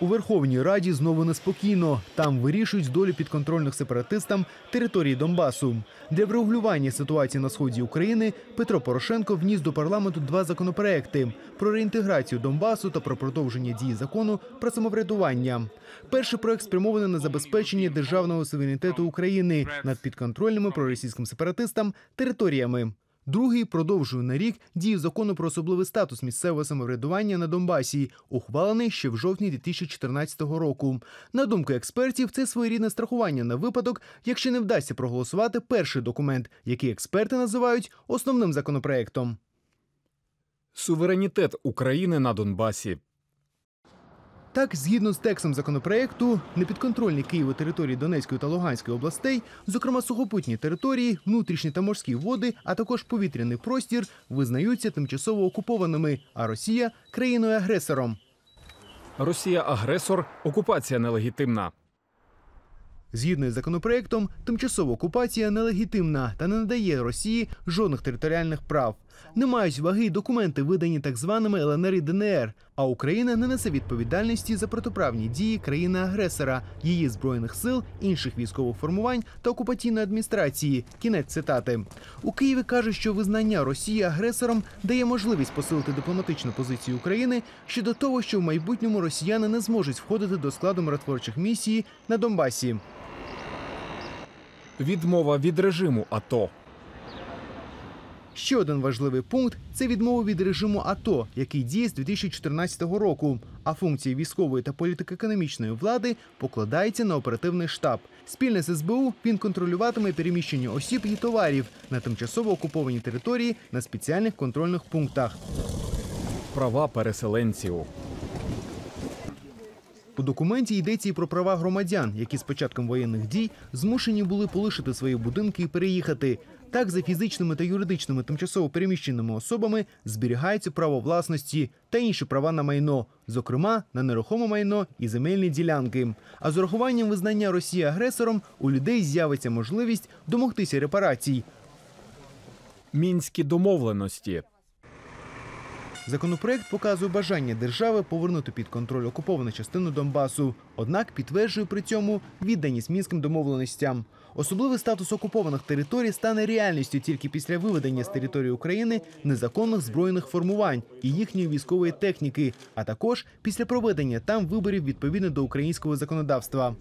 У Верховній Раді знову неспокійно. Там вирішують долю підконтрольних сепаратистам території Донбасу. Для врегулювання ситуації на сході України Петро Порошенко вніс до парламенту два законопроекти про реінтеграцію Донбасу та про продовження дії закону про самоврядування. Перший проект спрямований на забезпечення державного суверенітету України над підконтрольними проросійським сепаратистам територіями. Другий продовжує на рік дію закону про особливий статус місцевого самоврядування на Донбасі, ухвалений ще в жовтні 2014 року. На думку експертів, це своєрідне страхування на випадок, якщо не вдасться проголосувати перший документ, який експерти називають основним законопроектом. Суверенітет України на Донбасі. Так, згідно з текстом законопроекту, непідконтрольні Києву території Донецької та Луганської областей, зокрема сухопутні території, внутрішні та морські води, а також повітряний простір, визнаються тимчасово окупованими, а Росія країною агресором. Росія агресор, окупація нелегітимна. Згідно із законопроектом, тимчасова окупація нелегітимна та не надає Росії жодних територіальних прав. Не мають ваги й документи, видані так званими ЛНР і ДНР. А Україна не несе відповідальності за протиправні дії країни-агресора, її збройних сил, інших військових формувань та окупаційної адміністрації. Кінець цитати у Києві кажуть, що визнання Росії агресором дає можливість посилити дипломатичну позицію України щодо того, що в майбутньому росіяни не зможуть входити до складу миротворчих місій на Донбасі. Відмова від режиму АТО. Ще один важливий пункт це відмова від режиму АТО, який діє з 2014 року. А функції військової та політико-економічної влади покладаються на оперативний штаб. Спільно з СБУ він контролюватиме переміщення осіб і товарів на тимчасово окупованій території на спеціальних контрольних пунктах. Права переселенців. У документі йдеться і про права громадян, які з початком воєнних дій змушені були полишити свої будинки і переїхати. Так, за фізичними та юридичними тимчасово переміщеними особами зберігається право власності та інші права на майно, зокрема на нерухоме майно і земельні ділянки. А з урахуванням визнання Росії агресором у людей з'явиться можливість домогтися репарацій. Мінські домовленості. Законопроект показує бажання держави повернути під контроль окуповану частину Донбасу, однак підтверджує при цьому відданість мінським домовленостям. Особливий статус окупованих територій стане реальністю тільки після виведення з території України незаконних збройних формувань і їхньої військової техніки, а також після проведення там виборів відповідно до українського законодавства.